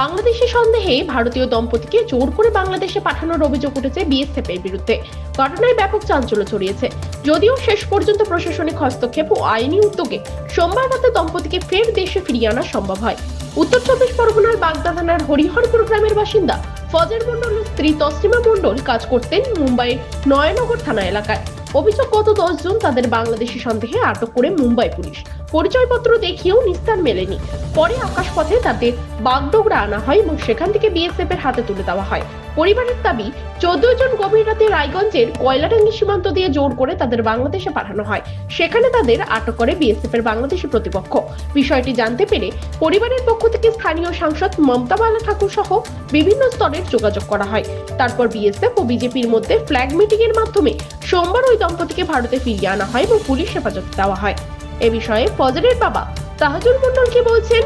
বাংলাদেশি সন্দেহে ভারতীয় দম্পতিকে জোর করে বাংলাদেশে পাঠানোর অভিযোগ উঠেছে বিএসএফ এর বিরুদ্ধে। ঘটনায় ব্যাপক চাঞ্চল্য ছড়িয়েছে। যদিও শেষ পর্যন্ত প্রশাসনিক হস্তক্ষেপ ও আইনি উদ্যোগে সোমবার রাতে দম্পতিকে ফের দেশে ফিরিয়ে আনা সম্ভব হয়। উত্তর চব্বিশ পরগনার বাগদা থানার হরিহরপুর গ্রামের বাসিন্দা ফজর মণ্ডল ও স্ত্রী তসলিমা মন্ডল কাজ করতেন মুম্বাইয়ের নয়নগর থানা এলাকায়। অভিযোগ গত দশ জুন তাদের বাংলাদেশি সন্দেহে আটক করে মুম্বাই পুলিশ। পরিচয়পত্র দেখিয়েও নিস্তার মেলেনি। পরে আকাশপথে তাদের বাগডোগরা আনা হয় এবং সেখান থেকে বিএসএফ এর হাতে তুলে দেওয়া হয়। পরিবারের দাবি চোদ্দ জন গভীর রাতে রায়গঞ্জের কয়লাডাঙ্গি সীমান্ত দিয়ে জোর করে তাদের বাংলাদেশে পাঠানো হয়। সেখানে তাদের আটক করে বিএসএফ এর বাংলাদেশি প্রতিপক্ষ। বিষয়টি জানতে পেরে পরিবারের পক্ষ থেকে স্থানীয় সাংসদ মমতা বালা ঠাকুর সহ বিভিন্ন স্তরের যোগাযোগ করা হয়। তারপর বিএসএফ ও বিজেপির মধ্যে ফ্ল্যাগ মিটিং এর মাধ্যমে সোমবার ওই দম্পতিকে ভারতে ফিরিয়ে আনা হয় এবং পুলিশ হেফাজতে দেওয়া হয়। এ বিষয়ে ফজরের বাবা তাহাজুল মন্ডল কি বলছেন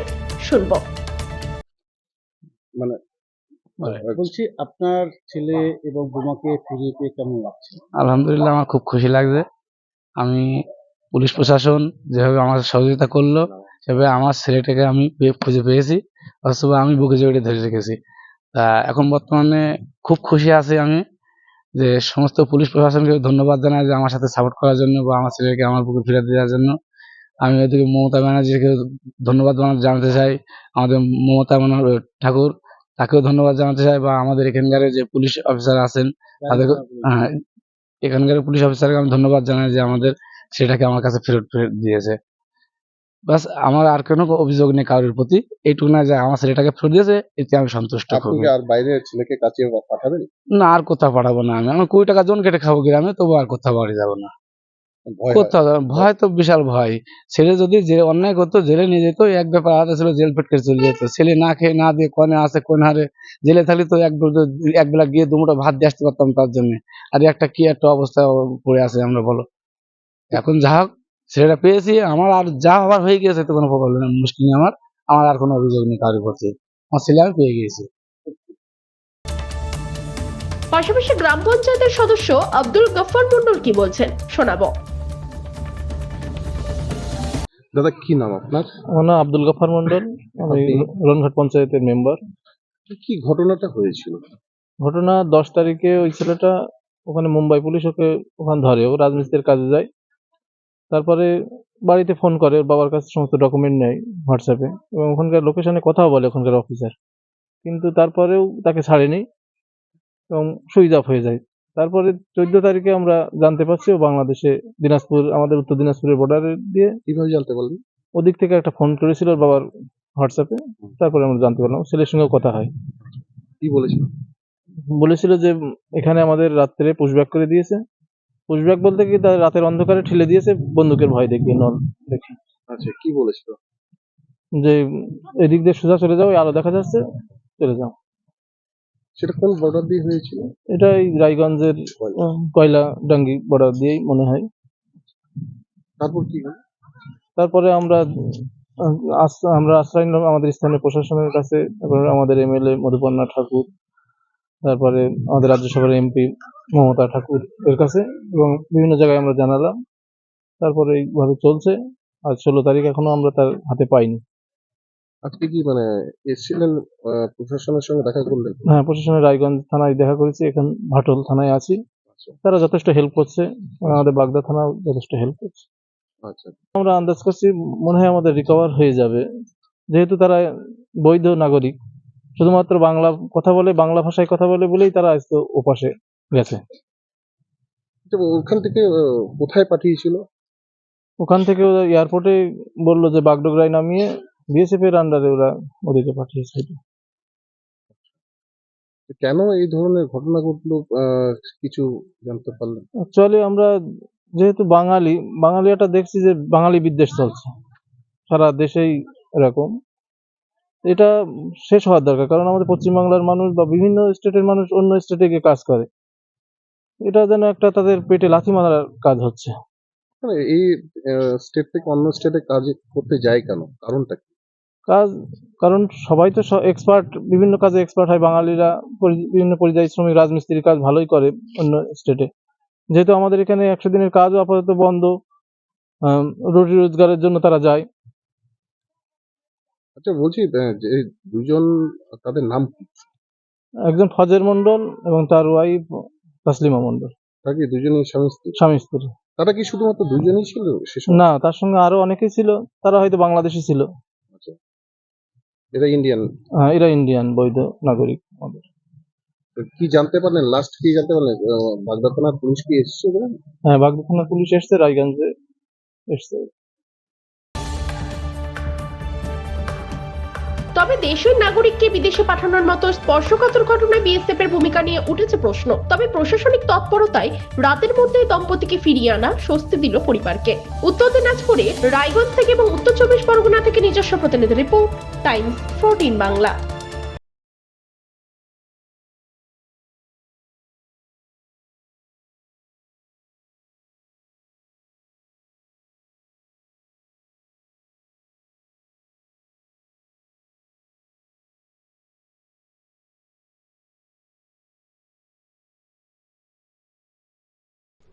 শুনব। মানে বলছি আপনার ছেলে এবং বোমাকে ফিরিয়ে পেয়ে কেমন লাগছে? আলহামদুলিল্লাহ আমার খুব খুশি লাগছে। আমি পুলিশ প্রশাসন যেভাবে আমার সহযোগিতা করল সেভাবে আমার ছেলেটাকে আমি খুঁজে পেয়েছি অথবা আমি বুকে জড়িয়ে ধরে রেখেছি। তা এখন বর্তমানে খুব খুশি আছি আমি যে সমস্ত পুলিশ প্রশাসনকে ধন্যবাদ জানাই যে আমার সাথে সাপোর্ট করার জন্য বা আমার ছেলেকে আমার বুকে ফিরে দেওয়ার জন্য। আমি ওইদিকে মমতা ব্যানার্জিকে ধন্যবাদ জানাতে চাই আমাদের মমতা ঠাকুর তাকেও ধন্যবাদ জানাতে চাই বা আমাদের এখানকার যে পুলিশ অফিসার আছেন তাদেরকে হ্যাঁ, এখানকার পুলিশ অফিসারকে আমি ধন্যবাদ জানাই যে আমাদের সেটাকে আমার কাছে ফেরত ফেরত দিয়েছে। বাস আমার আর কোনো অভিযোগ নেই কারোর প্রতি এইটুকু না যে আমার ছেলেটাকে ফেরত দিয়েছে এতে আমি সন্তুষ্ট খুবই আর বাইরে ছেলেকে কাছে পাঠাবেন? না আর কোথাও পাঠাবো না আমি। আমি কুড়ি টাকা জন কেটে খাব গ্রামে তবু আর কোথাও বাড়ি যাব না। ভয় হয়? ভয় তো বিশাল ভয়। ছেলে যদি যে অন্যায় করতো জেলে নিয়ে যেত এক ব্যাপার আলাদা ছিল জেল পেটকে চলে যেত। ছেলে না খেয়ে না দিয়ে কনে আসে কোন হারে জেলে থাকলে তো এক দু- এক বেলা গিয়ে দুমুটো ভাত দিয়ে আসতে পারতাম তার জন্য। আর একটা কি একটা অবস্থা পড়ে আছে আমরা বলো। এখন যা হোক ছেলেটা পেয়েছি আমার আর যা হবার হয়ে গেছে তো কোনো প্রবলেম নেই মুশকিল নেই আমার। আমার আর কোনো অভিযোগ নেই কারোর প্রতি। আমার ছেলে আমি পেয়ে গিয়েছি। পাশাপাশি গ্রাম পঞ্চায়েতের সদস্য আব্দুল গফফার মন্ডল কি বলছেন? শোনাবো। দাদা কি নাম আপনার? আমার নাম আব্দুল গফার মন্ডল আমি রনঘাট পঞ্চায়েতের মেম্বার। কি ঘটনাটা হয়েছিল? ঘটনা দশ তারিখে ওই ছেলেটা ওখানে মুম্বাই পুলিশ ওকে ওখানে ধরে ও রাজমিস্ত্রির কাজে যায়। তারপরে বাড়িতে ফোন করে ওর বাবার কাছে সমস্ত ডকুমেন্ট নেয় হোয়াটসঅ্যাপে এবং ওখানকার লোকেশনে কথাও বলে ওখানকার অফিসার। কিন্তু তারপরেও তাকে ছাড়েনি এবং সুইচ অফ হয়ে যায়। তারপরে চোদ্দ তারিখে আমরা জানতে পারছি ও বাংলাদেশে দিনাজপুর আমাদের উত্তর দিনাজপুরের বর্ডারে দিয়ে কীভাবে জানতে পারলেন? ওদিক থেকে একটা ফোন করেছিল বাবার হোয়াটসঅ্যাপে তারপরে আমরা জানতে পারলাম ছেলের সঙ্গেও কথা হয়। কি বলেছিল? বলেছিল যে এখানে আমাদের রাত্রে পুশব্যাক করে দিয়েছে। পুশব্যাক বলতে কি তার রাতের অন্ধকারে ঠেলে দিয়েছে বন্দুকের ভয় দেখিয়ে নল দেখি আচ্ছা কি বলেছিল? যে এদিক দিয়ে সোজা চলে যাও আলো দেখা যাচ্ছে চলে যাও। সেটা কোন বর্ডার দিয়ে হয়েছিল? এটা এই রায়গঞ্জের কয়লা। ডাঙ্গি বর্ডার দিয়েই মনে হয়। তারপর কি হলো? তারপরে আমরা আমরা আশ্রয় নিলাম আমাদের স্থানীয় প্রশাসনের কাছে। তারপরে আমাদের এমএলএ মধুপর্ণা ঠাকুর তারপরে আমাদের রাজ্যসভার এমপি মমতা ঠাকুর এর কাছে এবং বিভিন্ন জায়গায় আমরা জানালাম। তারপরে এইভাবে চলছে। আর ষোলো তারিখ এখনও আমরা তার হাতে পাইনি। আজকে কি মানে এসেছিলেন প্রশাসনের সঙ্গে দেখা করলেন? হ্যাঁ প্রশাসনের রায়গঞ্জ থানায় দেখা করেছি এখন ভাটল থানায় আছি। আচ্ছা। তারা যথেষ্ট হেল্প করছে আমাদের বাগদা থানাও যথেষ্ট হেল্প করছে। আচ্ছা। আমরা আন্দাজ করছি মনে হয় আমাদের রিকভার হয়ে যাবে। যেহেতু তারা বৈধ নাগরিক শুধুমাত্র বাংলা কথা বলে বাংলা ভাষায় কথা বলে বলেই তারা আজকে ওপাশে গেছে। ওখান থেকে কোথায় পাঠিয়েছিল? ওখান থেকে এয়ারপোর্টে বলল যে বাগডোগরায় নামিয়ে বিএসএফ এর আন্ডারে ওরা ওদিকে পাঠিয়েছে কেন এই ধরনের ঘটনা ঘটলো? কিছু জানতে পারলেন অ্যাকচুয়ালি আমরা যেহেতু বাঙালি বাঙালিয়াটা দেখছি যে বাঙালি বিদ্বেষ চলছে। সারা দেশেই এরকম। এটা শেষ হওয়ার দরকার কারণ আমাদের পশ্চিমবাংলার মানুষ বা বিভিন্ন স্টেটের মানুষ অন্য স্টেটে গিয়ে কাজ করে। এটা যেন একটা তাদের পেটে লাথি মারার কাজ হচ্ছে। মানে এই স্টেট থেকে অন্য স্টেটে কাজ করতে যায় কেন? কারণটা কি? কাজ কারণ সবাই তো এক্সপার্ট বিভিন্ন কাজে এক্সপার্ট হয়। বাঙালিরা বিভিন্ন পরিযায়ী শ্রমিক রাজমিস্ত্রির কাজ ভালোই করে অন্য স্টেটে যেহেতু আমাদের এখানে একশো দিনের কাজও আপাতত বন্ধ রুটি রোজগারের জন্য তারা যায়। আচ্ছা বলছি যে দুজন তাদের নাম কি? একজন ফজের মন্ডল এবং তার ওয়াইফ তাসলিমা মন্ডল তারা কি দুজনই স্বামী স্ত্রী? স্বামী স্ত্রী। তারা কি শুধুমাত্র দুজনই ছিল? না তার সঙ্গে আরও অনেকেই ছিল। তারা হয়তো বাংলাদেশি ছিল। এরা ইন্ডিয়ান হ্যাঁ এরা ইন্ডিয়ান বৈধ নাগরিক আমাদের। কি জানতে পারলেন? লাস্ট কি জানতে পারলেন? বাগদা থানার পুলিশ কি এসেছে হ্যাঁ বাগদা থানার পুলিশ এসছে রায়গঞ্জে এসছে। তবে দেশের নাগরিককে বিদেশে পাঠানোর মতো স্পর্শকাতর ঘটনায় বিএসএফ এর ভূমিকা নিয়ে উঠেছে প্রশ্ন। তবে প্রশাসনিক তৎপরতায় রাতের মধ্যে দম্পতিকে ফিরিয়ে আনা স্বস্তি দিল পরিবারকে। উত্তর দিনাজপুরে রায়গঞ্জ থেকে এবং উত্তর চব্বিশ পরগনা থেকে নিজস্ব প্রতিনিধি রিপোর্ট, টাইমস ফোরটিন বাংলা।